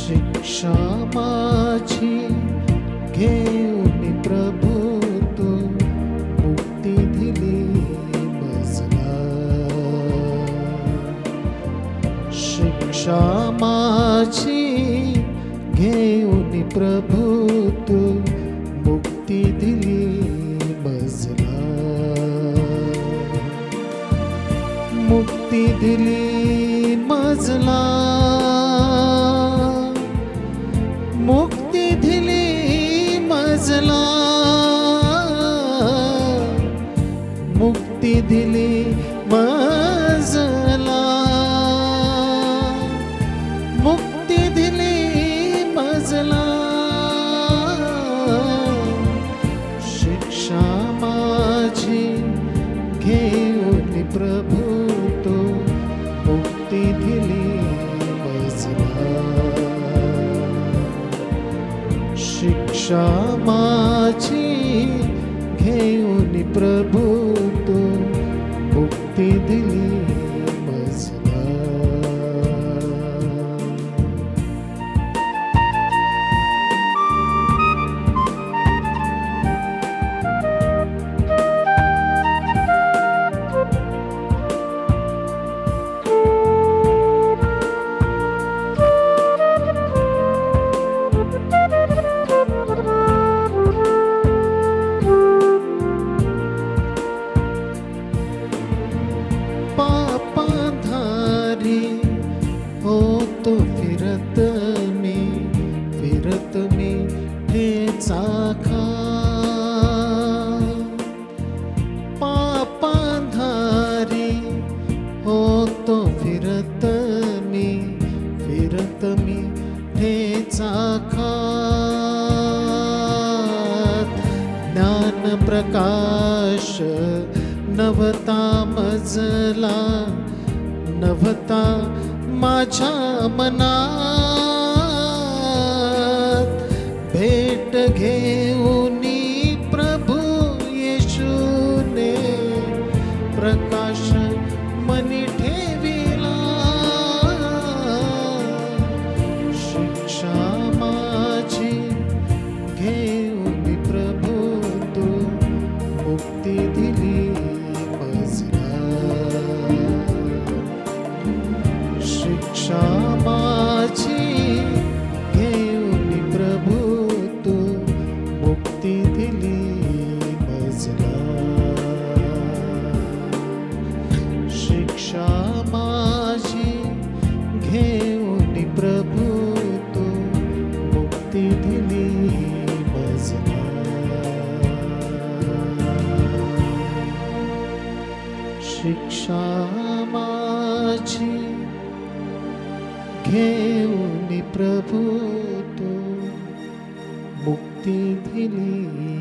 शिक्षा माझी घेऊन प्रभू तू मुक्ती दिली मजला शिक्षा माझी घेऊन प्रभू तू मुक्ती दिली मजला मुक्ती दिली मजला. मुक्ती दिली मजला। मुक्ती दिली मजला। मुक्ती दिली मजला। शिक्षा माझी शिक्षा माझी घेऊन प्रभू तो मुक्ती दिली तो फिरत मी फिरत मी हे चाखा. पापाधारी होतो फिरत मी फिरत मी हे चाखा. ज्ञान प्रकाश नवता मजला नवता माझ्या मनात भेट घेऊनी प्रभू येशूने प्रकाश शिक्षा माझी घेऊन प्रभू तू मुक्ती दिली मजला शिक्षा माझी घेऊन प्रभू तू मुक्ती दिली मजला शिक्षा माझी घेऊन प्रभू तू मुक्ती दिली.